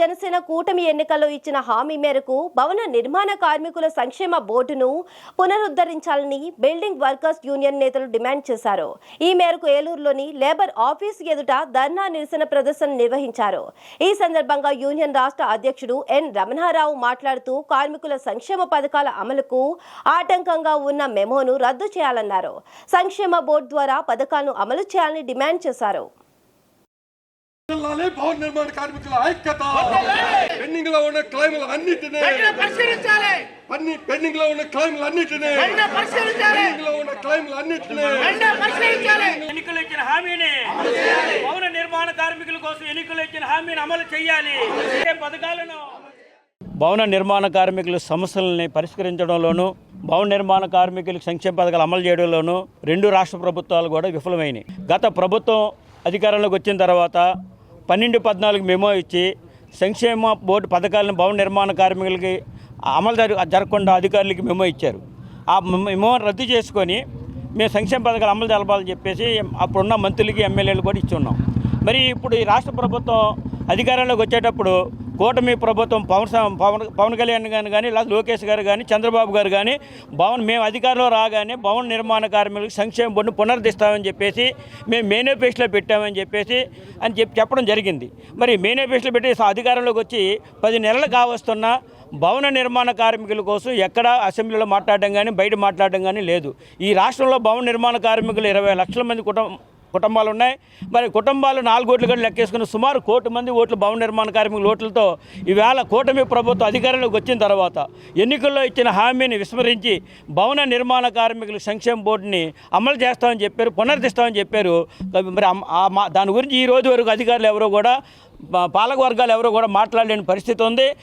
జనసేన కూటమి ఎన్నికల్లో ఇచ్చిన హామీ మేరకు భవన నిర్మాణ కార్మికుల సంక్షేమ బోర్డును పునరుద్ధరించాలని బిల్డింగ్ వర్కర్స్ యూనియన్ నేతలు డిమాండ్ చేశారు. ఈ మేరకు ఏలూరులోని లేబర్ ఆఫీస్ ఎదుట ధర్నా నిరసన ప్రదర్శన నిర్వహించారు. ఈ సందర్భంగా యూనియన్ రాష్ట్ర అధ్యక్షుడు ఎన్ రమణారావు మాట్లాడుతూ కార్మికుల సంక్షేమ పథకాల అమలుకు ఆటంకంగా ఉన్న మెమోను రద్దు చేయాలన్నారు. సంక్షేమ బోర్డు ద్వారా పథకాలను అమలు చేయాలని డిమాండ్ చేశారు. జిల్లాలే భవన నిర్మాణ కార్మికుల ఐక్యత. పెండింగ్లో ఉన్న క్లైములు అన్నిటినీ. పరిశీలించాలి. పన్ని పెండింగ్లో ఉన్న క్లైములు అన్నిటినీ. పెండింగ్లో ఉన్న క్లైములు అన్నిటినీ. వెంటనే పరిశీలించాలి. ఎన్నికలు ఇచ్చిన హామీని భవన నిర్మాణ కార్మికుల కోసం ఎన్నికలు ఇచ్చిన హామీని అమలు చేయాలి. ఏ పథకాలను. భవన నిర్మాణ కార్మికుల సమస్యలని పరిష్కరించడంలోనూ భవన నిర్మాణ కార్మికులకు సంక్షేమ పథకాలు అమలు చేయడంలోనూ రెండు రాష్ట్ర ప్రభుత్వాలు కూడా విఫలమైనాయి. గత ప్రభుత్వం అధికారంలోకి వచ్చిన తర్వాత పన్నెండు పద్నాలుగు మెమో ఇచ్చి సంక్షేమ బోర్డు పథకాలను భవన నిర్మాణ కార్మికులకి అమలు జరగకుండా అధికారులకి మెమో ఇచ్చారు. ఆ మెమో రద్దు చేసుకొని మేము సంక్షేమ పథకాలు అమలు జరపాలని చెప్పేసి అప్పుడున్న మంత్రులకి ఎమ్మెల్యేలు కూడా ఇచ్చి ఉన్నాం. మరి ఇప్పుడు ఈ రాష్ట్ర ప్రభుత్వం అధికారంలోకి వచ్చేటప్పుడు కూటమి ప్రభుత్వం పవన్ పవన్ పవన్ కళ్యాణ్ గారు కానీ లేదా లోకేష్ గారు కానీ చంద్రబాబు గారు కానీ భవన్ మేము అధికారంలో రాగానే భవన నిర్మాణ కార్మికులకు సంక్షేమ బోర్డును పునరుద్ధిస్తామని చెప్పేసి మేము మేనిఫెస్టోలో పెట్టామని చెప్పేసి అని చెప్పి చెప్పడం జరిగింది. మరి మేనిఫెస్టోలో పెట్టి అధికారంలోకి వచ్చి పది నెలలు కావస్తున్నా భవన నిర్మాణ కార్మికుల కోసం ఎక్కడ అసెంబ్లీలో మాట్లాడడం కానీ బయట మాట్లాడడం కానీ లేదు. ఈ రాష్ట్రంలో భవన నిర్మాణ కార్మికులు ఇరవై లక్షల మంది కుటుంబం కుటుంబాలు ఉన్నాయి మరి కుటుంబాలు నాలుగు ఓట్లు కూడా లెక్కేసుకుని సుమారు కోటి మంది ఓట్లు భవన నిర్మాణ కార్మికుల ఓట్లతో ఈవేళ కూటమి ప్రభుత్వం అధికారంలోకి వచ్చిన తర్వాత ఎన్నికల్లో ఇచ్చిన హామీని విస్మరించి భవన నిర్మాణ కార్మికుల సంక్షేమ బోర్డుని అమలు చేస్తామని చెప్పారు పునరుద్ధిస్తామని చెప్పారు. మరి దాని గురించి ఈ రోజు వరకు అధికారులు ఎవరో కూడా పాలక వర్గాలు ఎవరో కూడా మాట్లాడలేని పరిస్థితి ఉంది.